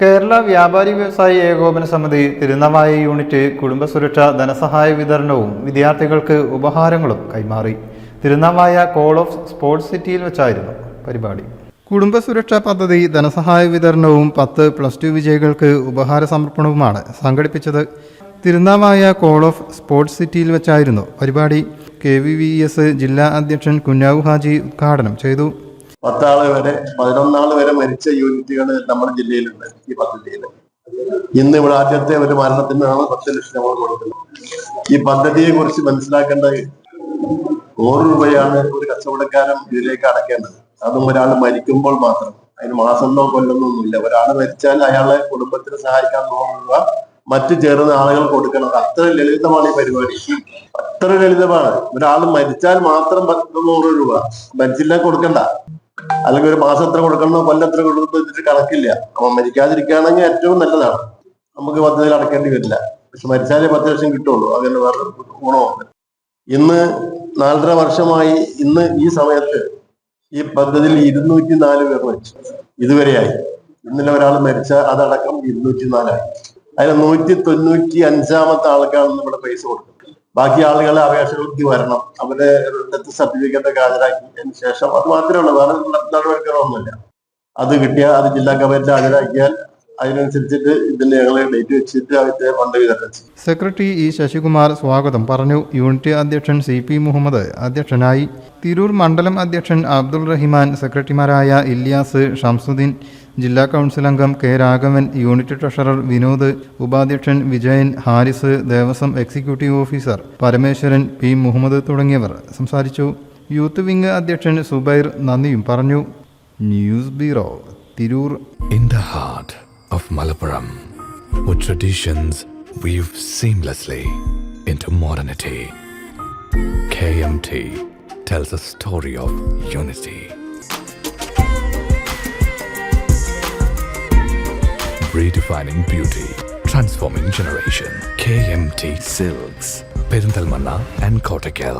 കേരള വ്യാപാരി വ്യവസായി ഏകോപന സമിതി തിരുനവായി യൂണിറ്റ് കുടുംബസുരക്ഷ ധനസഹായ വിതരണവും വിദ്യാർത്ഥികൾക്ക് ഉപഹാരങ്ങളും കൈമാറി. തിരുനവായ കോൾ ഓഫ് സ്പോർട്സ് സിറ്റിയിൽ വെച്ചായിരുന്നു പരിപാടി. കുടുംബസുരക്ഷാ പദ്ധതി ധനസഹായ വിതരണവും പത്ത് പ്ലസ് ടു വിജയികൾക്ക് ഉപഹാര സമർപ്പണവുമാണ് സംഘടിപ്പിച്ചത്. തിരുനാവായ കോൾ ഓഫ് സ്പോർട്സ് സിറ്റിയിൽ വെച്ചായിരുന്നു പരിപാടി. കെ വി വി എസ് ജില്ലാ അധ്യക്ഷൻ കുഞ്ഞാവു ഹാജി ഉദ്ഘാടനം ചെയ്തു. പത്താൾ വരെ പതിനൊന്നാൾ വരെ മരിച്ച യൂണിറ്റുകൾ നമ്മുടെ ജില്ലയിലുണ്ട് ഈ പദ്ധതിയിൽ ഇന്ന് ഇവിടെ ആദ്യത്തെ ഒരു മരണത്തിനാണ് പത്ത് ലക്ഷം നമ്മൾ കൊടുക്കുന്നത്. ഈ പദ്ധതിയെ കുറിച്ച് മനസ്സിലാക്കേണ്ട നൂറ് രൂപയാണ് ഒരു കച്ചവടക്കാരൻ ഇതിലേക്ക് അടക്കേണ്ടത്. അതും ഒരാൾ മരിക്കുമ്പോൾ മാത്രം. അതിന് മാസമോ കൊല്ലമോ ഒന്നുമില്ല ഒരാൾ മരിച്ചാൽ അയാളെ കുടുംബത്തിന് സഹായിക്കാൻ നൂറ് മറ്റു ചേർന്ന ആളുകൾ കൊടുക്കണം. അത്ര ലളിതമാണ് ഈ പരിപാടി. അത്ര ലളിതമാണ്. ഒരാൾ മരിച്ചാൽ മാത്രം നൂറ് രൂപ. മരിച്ചില്ല കൊടുക്കണ്ട. അല്ലെങ്കിൽ ഒരു മാസം എത്ര കൊടുക്കണോ കൊല്ലം എത്ര കൊടുക്കണം ഇതിട്ട് കണക്കില്ല. അപ്പൊ മരിക്കാതിരിക്കുകയാണെങ്കിൽ ഏറ്റവും നല്ലതാണ്. നമുക്ക് പദ്ധതിയിൽ അടക്കേണ്ടി വരില്ല. പക്ഷെ മരിച്ചാലേ പത്ത് ലക്ഷം കിട്ടുള്ളൂ. അങ്ങനെ വേറെ ഗുണമുണ്ട് ഇന്ന് നാലര വർഷമായി ഇന്ന് ഈ സമയത്ത് ഈ പദ്ധതിയിൽ ഇരുന്നൂറ്റി നാല് പേർ മരിച്ചു. ഇതുവരെയായി. ഇന്നലെ ഒരാൾ മരിച്ച അതടക്കം ഇരുന്നൂറ്റി നാലായി അതിൽ നൂറ്റി തൊണ്ണൂറ്റി അഞ്ചാമത്തെ ആൾക്കാണ് ഇവിടെ പൈസ കൊടുക്കുന്നത്. ബാക്കി ആളുകൾ അപേക്ഷകൾക്ക് വരണം. അവരെ ഡെത്ത് സർട്ടിഫിക്കറ്റ് ഒക്കെ ഹാജരാക്കിയതിന് ശേഷം അത് മാത്രമേ ഉള്ളൂ. വേറെ നടപടിക്രമൊന്നുമില്ല അത് കിട്ടിയാൽ അത് ജില്ലാ കമ്മിറ്റി ഹാജരാക്കിയാൽ അതിനനുസരിച്ചിട്ട് ഇതിന്റെ ഞങ്ങൾ ഡേറ്റ് വെച്ചിട്ട് അവരുടെ ഫണ്ട് വിതരണം ചെയ്യും. സെക്രട്ടറി ഇ ശശികുമാർ സ്വാഗതം പറഞ്ഞു. യൂണിറ്റ് അധ്യക്ഷൻ സി പി മുഹമ്മദ് അധ്യക്ഷനായി. തിരൂർ മണ്ഡലം അധ്യക്ഷൻ അബ്ദുൾ റഹിമാൻ സെക്രട്ടറിമാരായ ഇല്യാസ് ഷംസുദ്ദീൻ ജില്ലാ കൗൺസിൽ അംഗം K Raghavan unit treasurer Vinod ഉപാധ്യക്ഷൻ Vijayan Haris Devaswom executive officer Parameswaran P Muhammad തുടങ്ങിയവർ സംസാരിച്ചു. യൂത്ത് വിംഗ് അധ്യക്ഷൻ സുബൈർ നന്ദിയും പറഞ്ഞു. News bureau Tirur. In the heart of Malappuram with traditions weave seamlessly into modernity, KMT tells a story of unity. Redefining beauty, transforming generation. KMT Silks, Perindalmanna and Kottakkal.